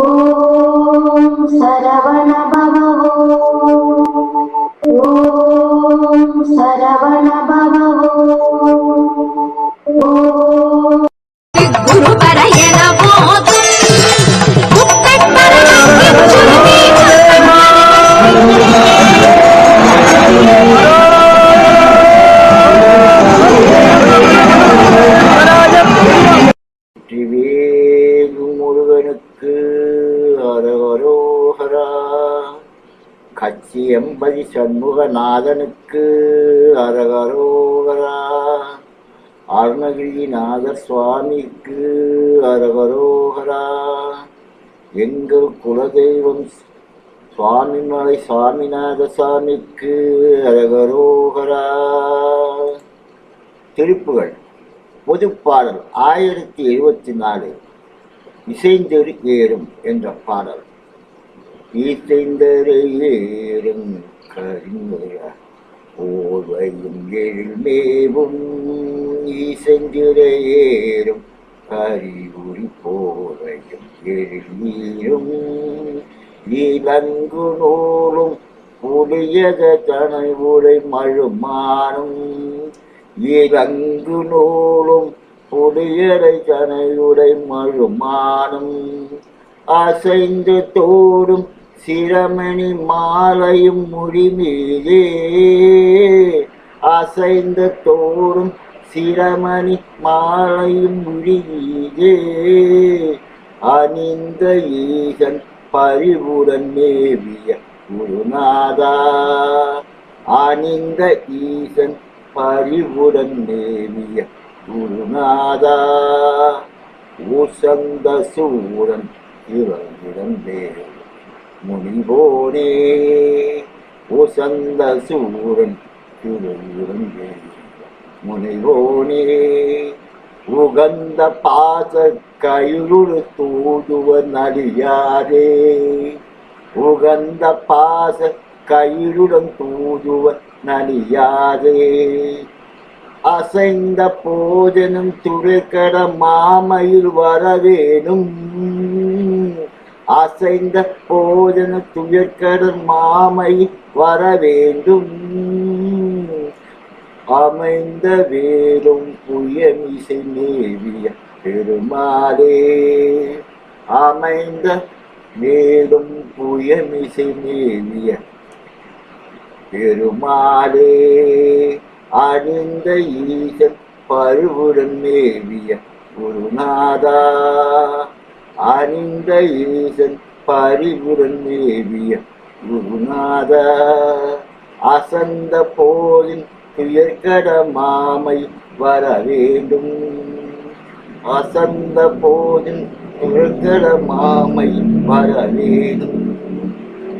ஓம் சரவண கச்சி empathy சண்முகநாதனுக்கு அரகரோகரா. அருணகிரிநாதர் சுவாமிக்கு அரகரோகரா. எங்கள் குலதெய்வம் சுவாமிமலை சுவாமிநாத சாமிக்கு அரகரோகரா. திருப்புகள். பொதுப்பாடல் ஆயிரத்தி எழுபத்தி நாலு. இசைந்தொரு ஏறும் என்ற பாடல். ஈத்தைந்தரையேறும் ஏறும் ஓர்வையும் எழில் மேவும் இசைந்திர கரிவுரி போரையும் எழில் நீரும். இலங்கு நூலும் புலியத தனை உடை மழுமானும் இலங்கு நூலும் புலியரை தனையுடை மழுமானும். அசைந்து தோடும் சிரமணி மாலையும் முடிமீதே அசைந்த தோறும் சிரமணி மாலையும் முடிமீதே அணிந்த ஈகன் பரிவுடன் மேவிய குருநாதா. அணிந்த ஈசன் பரிவுடன் மேவிய குருநாதா. உசந்த சூரன் இறந்திடந்தே முனிவோனே உசந்த சூரன் இறந்திடந்தே முனிவோனே உகந்த பாச கயுடு தூதுவ நடிகாரே உகந்த பாச கயிறுடன் தூதுவ நலியாதே அசைந்த போஜனம் துறைக்கட மாமையில் வரவேணும். அசைந்த போஜன துயர்கடல் மாமை வர வேண்டும் அமைந்த வேலும் புயமிசை நேவிய பெருமாளே. அமைந்த மேலும் புயமிசை நேவிய பெருமாளே. அணிந்த ஈசன் பருவுடன் மேவிய குருநாதா. அணிந்த ஈசன் பரிவுடன் ஏவிய குருநாதா. அசந்த போதின் துயர்கட மாமை வர வேண்டும் அசந்த போதின் துயர்கட மாமை வர வேண்டும்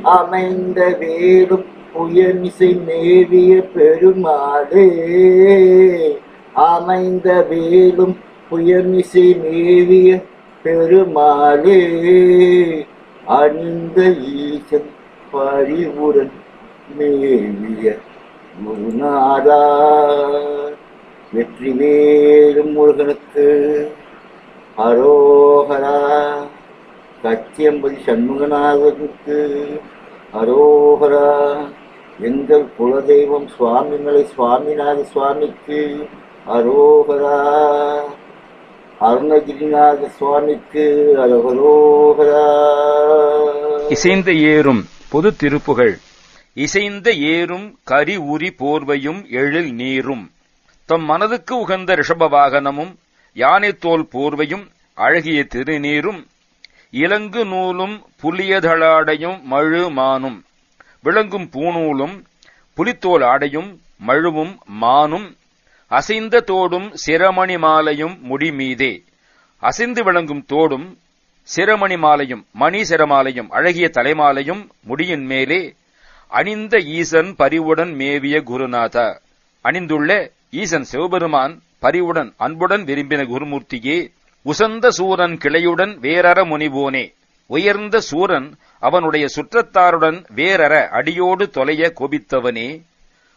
அமைந்த வேலும் புயமிசை மேவிய பெருமாளே. அமைந்த வேலும் புயமிசை மேவிய பெருமாளே அணிந்த ஈசன் பரிவுடன் மேவிய குருநாதா வெற்றி வேலும் முருகனுக்கு. அரோகரா. கச்சியம்பதி சண்முகநாதனுக்கு அரோகரா. எங்கள் குலதெய்வம் சுவாமிமலை சுவாமிநாத சுவாமிக்கு அரோகரா. அருணகிரிநாத சுவாமிக்கு அரோகரா இசைந்த ஏறும் பொது திருப்புகள். இசைந்த ஏறும் கரி உரி போர்வையும் எழில் நீரும். தம் மனதுக்கு உகந்த ரிஷப வாகனமும் யானைத்தோல் போர்வையும் அழகிய திருநீரும் இலங்கு நூலும் புலியதளாடையும் மழு மானும். விளங்கும் பூநூலும் புலித்தோல் ஆடையும் மழுவும் மானும். அசைந்த தோடும் சிரமணி மாலையும் முடிமீதே. அசைந்து விளங்கும் தோடும் சிரமணி மாலையும் மணி சிரமாலையும் அழகிய தலைமாலையும் முடியின் மேலே அணிந்த ஈசன் பரிவுடன் மேவிய குருநாதா. அணிந்துள்ள ஈசன் சிவபெருமான் பரிவுடன் அன்புடன் விரும்பின குருமூர்த்தியே உசந்த சூரன் கிளையுடன் வேறற முனிவோனே உயர்ந்த சூரன் அவனுடைய சுற்றத்தாருடன் வேறற அடியோடு தொலைய கோபித்தவனே.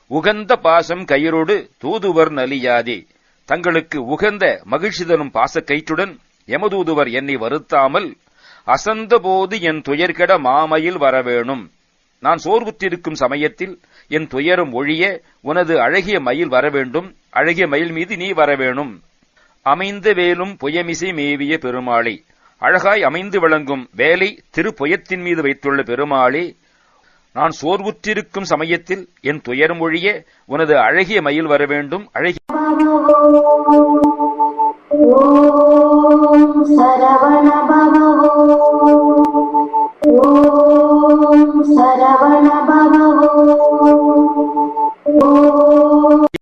உகந்த பாசம் கயிறோடு தூதுவர் நலியாதே. தங்களுக்கு உகந்த மகிழ்ச்சி தரும் பாசக்கயிற்றுடன் எமதூதுவர் என்னை வருத்தாமல் அசந்தபோது என் துயர்கெட மாமையில் வரவேணும். நான் சோர்வுற்றிருக்கும் சமயத்தில் என் துயரம் ஒழிய உனது அழகிய மயில் வரவேண்டும். அழகிய மயில் மீது நீ வரவேணும். அமைந்த வேலும் புயமிசை மேவிய பெருமாளே. அழகாய் அமைந்து விளங்கும் வேலை திருப்புயத்தின் மீது வைத்துள்ள பெருமாளே. நான் சோர்வுற்றிருக்கும் சமயத்தில் என் துயரம் ஒழிய உனது அழகிய மயில் வர வேண்டும். அழகிய சரவண